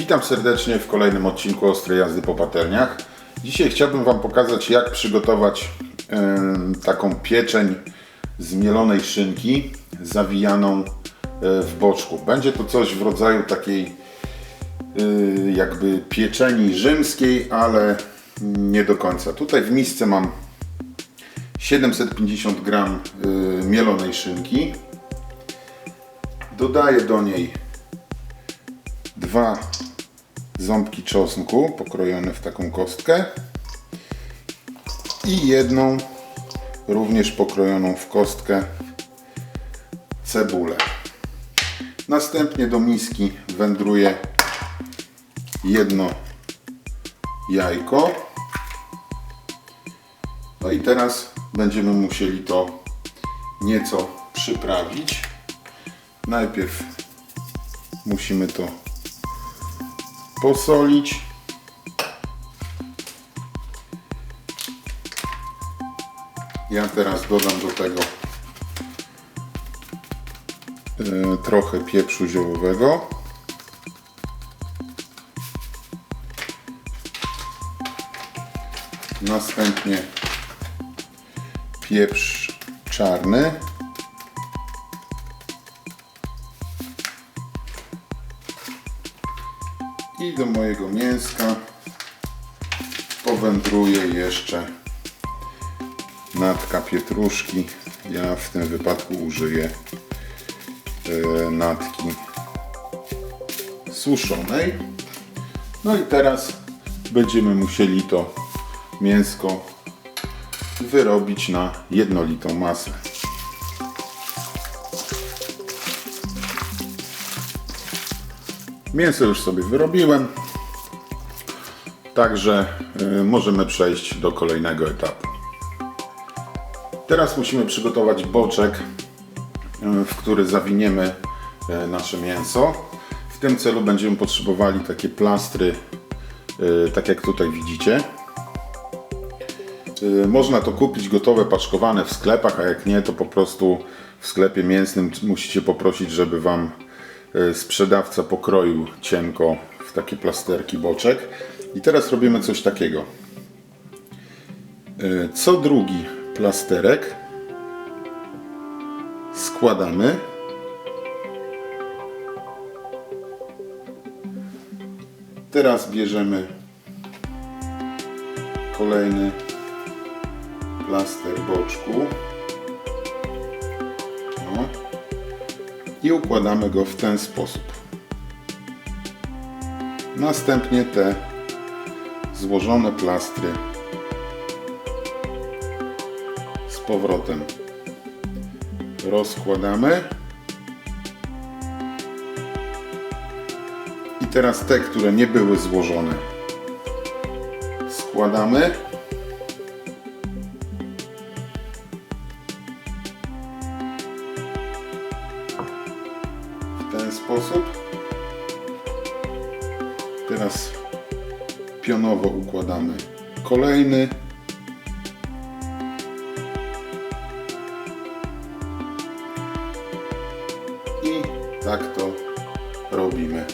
Witam serdecznie w kolejnym odcinku Ostrej Jazdy po patelniach. Dzisiaj chciałbym Wam pokazać jak przygotować taką pieczeń z mielonej szynki zawijaną e, w boczku. Będzie to coś w rodzaju takiej y, jakby pieczeni rzymskiej, ale nie do końca. Tutaj w misce mam 750 gram y, mielonej szynki. Dodaję do niej dwa ząbki czosnku pokrojone w taką kostkę i jedną również pokrojoną w kostkę cebulę. Następnie do miski wędruje jedno jajko. No i teraz będziemy musieli to nieco przyprawić. Najpierw musimy to posolić. Ja teraz dodam do tego e, trochę pieprzu ziołowego. Następnie pieprz czarny. I do mojego mięska powędruje jeszcze natka pietruszki. Ja w tym wypadku użyję e, natki suszonej. No i teraz będziemy musieli to mięsko wyrobić na jednolitą masę. Mięso już sobie wyrobiłem, także y, możemy przejść do kolejnego etapu. Teraz musimy przygotować boczek, y, w który zawiniemy y, nasze mięso. W tym celu będziemy potrzebowali takie plastry, tak jak tutaj widzicie. Można to kupić gotowe, paczkowane w sklepach, a jak nie, to po prostu w sklepie mięsnym musicie poprosić, żeby Wam sprzedawca pokroił cienko w takie plasterki boczek. I teraz robimy coś takiego. Y, Co drugi plasterek składamy Teraz bierzemy kolejny plaster boczku. I układamy go w ten sposób. Następnie te złożone plastry z powrotem rozkładamy. I teraz te, które nie były złożone, składamy. Teraz pionowo układamy kolejny. I tak to robimy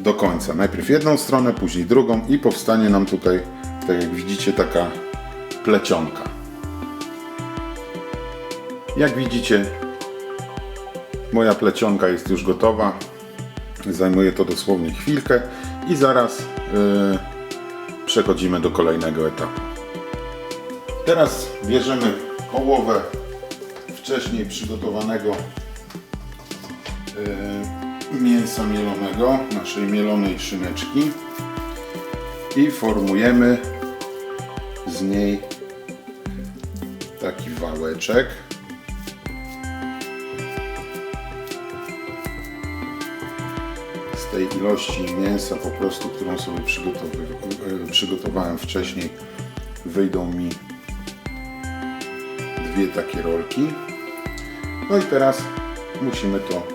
do końca. Najpierw jedną stronę, później drugą i powstanie nam tutaj, tak jak widzicie, taka plecionka. Jak widzicie, Moja plecionka jest już gotowa. Zajmuje to dosłownie chwilkę i zaraz yy, przechodzimy do kolejnego etapu. Teraz bierzemy połowę wcześniej przygotowanego yy, mięsa mielonego, naszej mielonej szyneczki i formujemy z niej taki wałeczek. Tej ilości mięsa po prostu, którą sobie e, przygotowałem wcześniej, wyjdą mi dwie takie rolki. No i teraz musimy to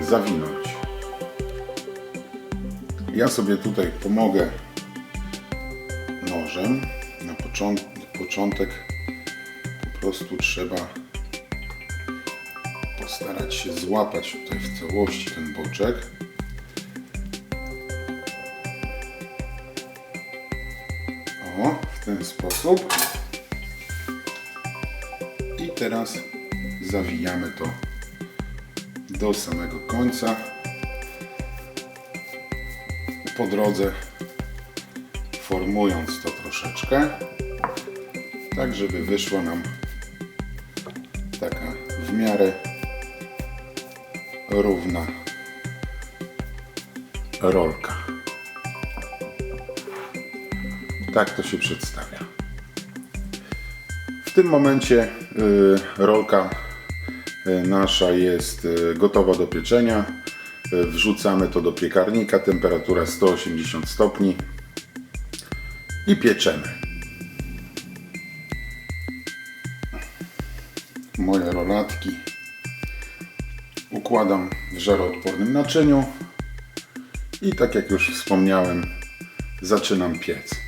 zawinąć. Ja sobie tutaj pomogę nożem. Na począt- początek po prostu trzeba postarać się złapać tutaj w całości ten boczek. Ten sposób. I teraz zawijamy to do samego końca. Po drodze formując to troszeczkę, tak żeby wyszła nam taka w miarę równa rolka. Tak to się przedstawia. W tym momencie y, rolka y, nasza jest y, gotowa do pieczenia. Wrzucamy to do piekarnika, temperatura 180 stopni i pieczemy. Moje rolatki układam w żaroodpornym naczyniu i tak jak już wspomniałem, zaczynam piec.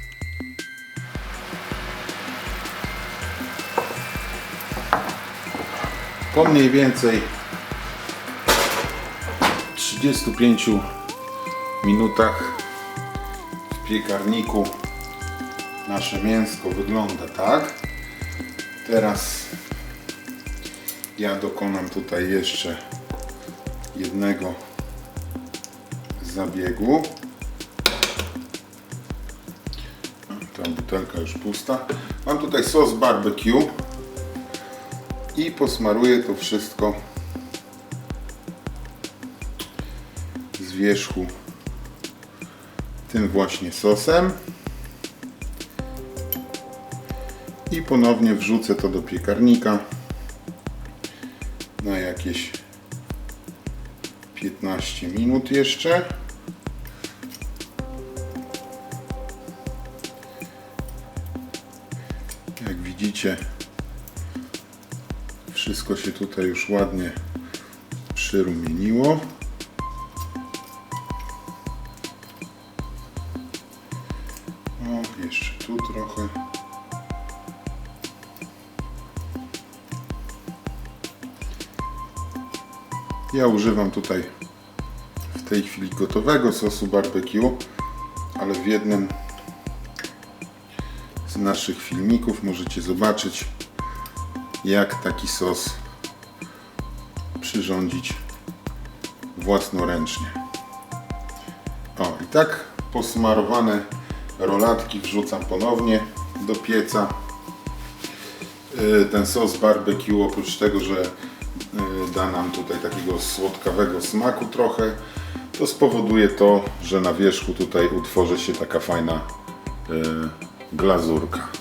Po mniej więcej 35 minutach w piekarniku nasze mięsko wygląda tak. Teraz ja dokonam tutaj jeszcze jednego zabiegu. Ta butelka już pusta. Mam tutaj sos barbecue i posmaruję to wszystko z wierzchu tym właśnie sosem i ponownie wrzucę to do piekarnika na jakieś 15 minut jeszcze. Jak widzicie, wszystko się tutaj już ładnie przyrumieniło. O, jeszcze tu trochę. Ja używam tutaj w tej chwili gotowego sosu barbecue, ale w jednym z naszych filmików możecie zobaczyć jak taki sos przyrządzić własnoręcznie. O i tak posmarowane rolatki wrzucam ponownie do pieca. Yy, Ten sos barbecue oprócz tego, że yy, da nam tutaj takiego słodkawego smaku trochę, to spowoduje to, że na wierzchu tutaj utworzy się taka fajna yy, glazurka.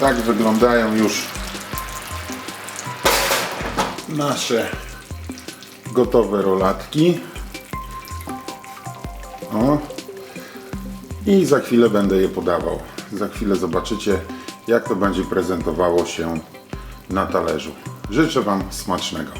Tak wyglądają już nasze gotowe rolatki. O. I za chwilę będę je podawał. Za chwilę zobaczycie, jak to będzie prezentowało się na talerzu. Życzę Wam smacznego.